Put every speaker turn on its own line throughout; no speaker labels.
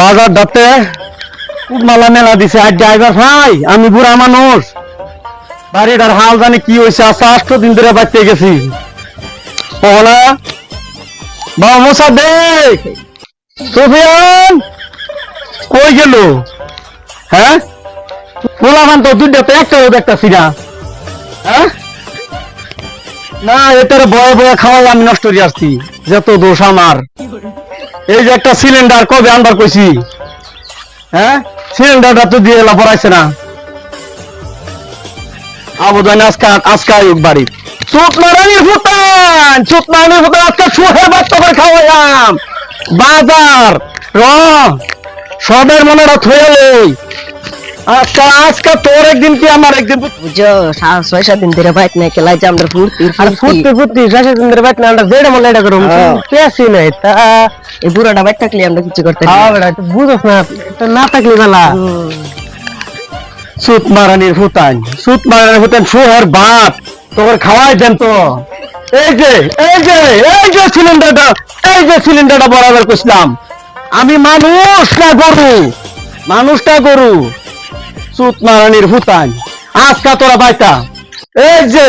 বাজার খুব মালা মেলা দিছে আর ড্রাইভার ভাই আমি বুড়া মানুষ। বাড়িটার হাল জানি কি হয়েছে আচ্ছা আষ্ট দিন ধরে বাড়তে গেছি। বাবা মোসা দেখ কই গেল? হ্যাঁ? পোলাভান তো দুইটা, তো একটা রোদ একটা সিরা হ্যাঁ? না, এটার বয়ে বয়ে খাওয়াই আমি নষ্ট করে আসছি, যত দোষ আমার। এই যে একটা সিলিন্ডার কবে আন্ডার করছি হ্যাঁ? সিলিন্ডারটা তো দিয়ে এলা পড়াইছে না। আবুদান আজকে আজকে এক বাড়ি। চুপ মারানির ফুটান চুপ মারানির ফুটান আজকে সুহের বাচ্চা করে খাওয়াইলাম। বাজার, র, সবের মনে রাত হয়ে আজকে আজকে তোর একদিন কি আমার একদিন?
বুঝছ ছয় সাত দিন ধরে বাইক নাই খেলাই যে আমরা ফুর্তি
আর ফুটতে ফুটতে শেষে দিন ধরে বাইত না আমরা যেটা মনে এটা করুম
হ্যাঁ।
পেয়েছি নাই তা
এই বুড়াটা বাইক থাকলে আমরা কিছু করতে
হ্যাঁ বেটা তুই না না থাকলে বেলা। সুত মারানির ফুটান সুত মারানির ফুটান শুয়ার বাপ তোর খাওয়াই দেন তো। এই যে এই যে এই যে সিলিন্ডারটা এই যে সিলিন্ডারটা বরাবর করছিলাম। আমি মানুষ না গরু মানুষটা গরু। সুত মারানির ফুটান আজকা তোরা বাইতা। এই যে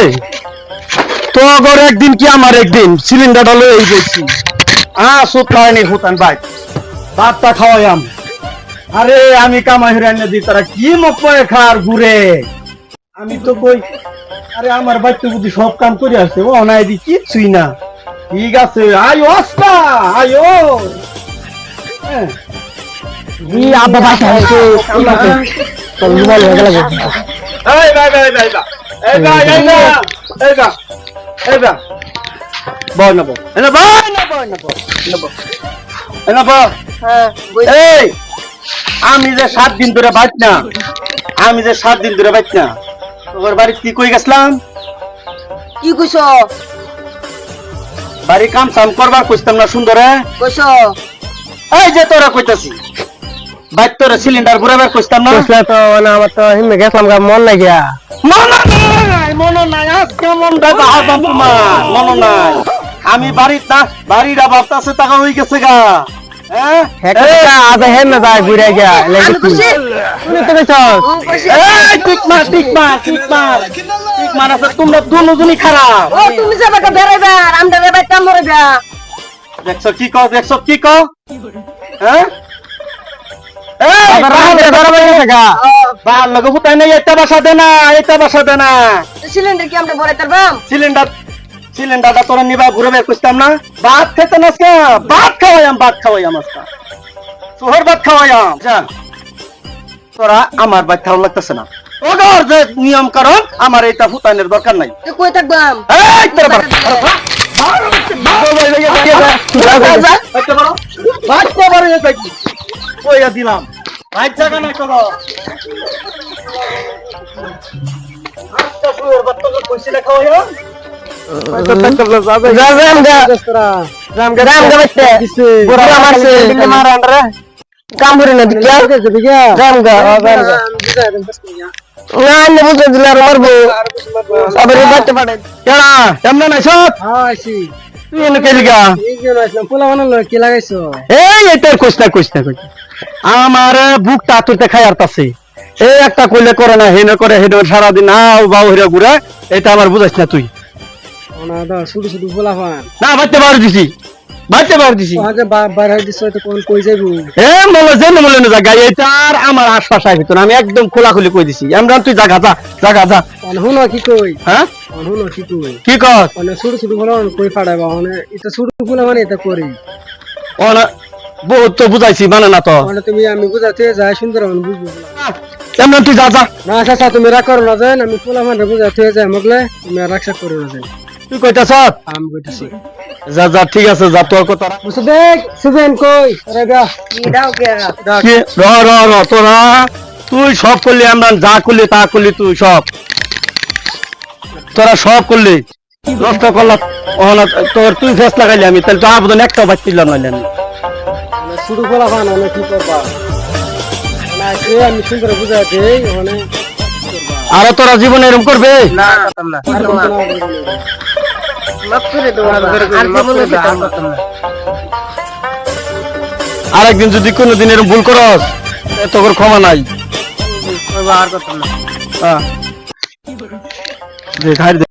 তোর একদিন কি আমার একদিন সিলিন্ডারটা লয়ে গেছি আ সুত মারানির ফুটান বাইক ভাতটা খাওয়াইয়াম। আরে আমি কামাই হিরান্য দি তারা কি মকয়ে খার ঘুরে? আমি তো কই আরে আমার বাচ্চা বুদ্ধি সব কাম করে আসছে ও নাই দি কিচ্ছুই না। ঠিক আছে আয় অস্তা আয়ো হ্যাঁ। ই আব্বা
ভাই ভাই ভাই ভাই
আমি যে সাত দিন ধরে বাইত না আমি যে সাত দিন ধরে বাইত না তোর বাড়ি কি কই গেছিলাম
কি কইছো
বাড়ি কাম সাম করবার কইতাম না সুন্দরে
কইছো
এই যে তোরা কইতাছি বাইক তোরা সিলিন্ডার ঘুরাবার কইতাম না?
তো না আমার তো হিমে গেছলাম গা মন লাগিয়া
মনে নাই? মনে নাই আজকে মন দেয় বাহাদাম তোমার মনে নাই। আমি বাড়ির না বাড়িটা ভাবতাছে টাকা হয়ে গেছে গা। হ্যাঁ? এই,
আজ হেমে যায় ঘুরে গিয়া
আমি খুশি
তুমি তো
টিক মার টিক মার টিক মার। টিক মার আছে তোমরা দুজনই খারাপ।
ও তুমি যাবে কা বেরাইবা আমরা বেরাই কাম মরবা
দেখছ কি কও দেখছ কি কও? হ্যাঁ? লগো ফুটাই নাই এটা বাসা দে না এটা বাসা দে না
সিলিন্ডার কি আমরা ভরাই তারবাম
সিলিন্ডার সিলিন্ডারটা তোরা নিবা ঘুরে বের করতাম না ভাত খেতে না ভাত খাওয়াইয়াম ভাত খাওয়াইয়াম আজকে শহর ভাত খাওয়াইয়াম যা তোরা আমার ভাত খাওয়া লাগতেছে না ওগর যে নিয়ম কারণ আমার এটা ফুটানের দরকার নাই
কই থাকবাম
এই তোরা ভাত কইয়া দিলাম ভাই জায়গা নাই করো আজকে শুয়োর ভাত তোকে কইছিলে খাওয়াইয়া
রাম গা রাম গা রাম গা বাইতে বুড়া মারছে মার আন্ডারে কাম করে না দিকে রাম গা রাম গা না আন্নে বুঝে দিলে আর
গা এই আমার খাই একটা কইলে করে না হেনে করে হেনে সারাদিন আও বাউ হেরে ঘুরে এটা আমার বুঝাইছ না তুই।
শুধু শুধু বলা হয়
না বাইতে বার দিছি। বাইতে বার দিছি।
বাইরে দিছ তো কোন কই যাইবো
এ মলে যে মলে না জায়গা এটা আর আমার আশপাশ আইতো না আমি একদম খোলাখুলি কই দিছি। আমরা তুই জাগা যা জাগা যা
হুনো কি কই?
হ্যাঁ?
কি কই
কি কর
মানে ছোট ছোট বলা কই ফাড়াইবা? মানে এটা ছোট মানে এটা করি।
বহুত তো বুঝাইছি মানে না তো।
মানে তুমি আমি বুঝাতে যাই সুন্দর আমি বুঝব।
এমন তুই যা যা।
না আচ্ছা তুমি রাগ করো না যান আমি পোলা মানে বুঝাতে যাই মগলে। তুমি করো না যান
তুই কইতাছ?
আমি কইতেছি।
যা যা ঠিক আছে যা তোর কথা
দেখ সুবেন কই? আরে গা।
কি দাও কে
কি? র র র তোরা। তুই সব করলি আমরা যা করলি তা করলি তুই সব। তোরা সব করলি। নষ্ট করলাম ওহনা তোর তুই ফেস লাগাইলি আমি তাহলে তো আবেদন একটাও বাচ্চিলাম নাইলে আমি।
শুরু করা পান মানে কি করবা? না আমি সুন্দর মানে
আরও তোরা জীবনে এরকম করবে?
না না। না।
আরেকদিন যদি কোনোদিন এরকম ভুল করস তোর ক্ষমা নাই।
আর করতাম না।
হ্যাঁ। দে, ঘাড় দে।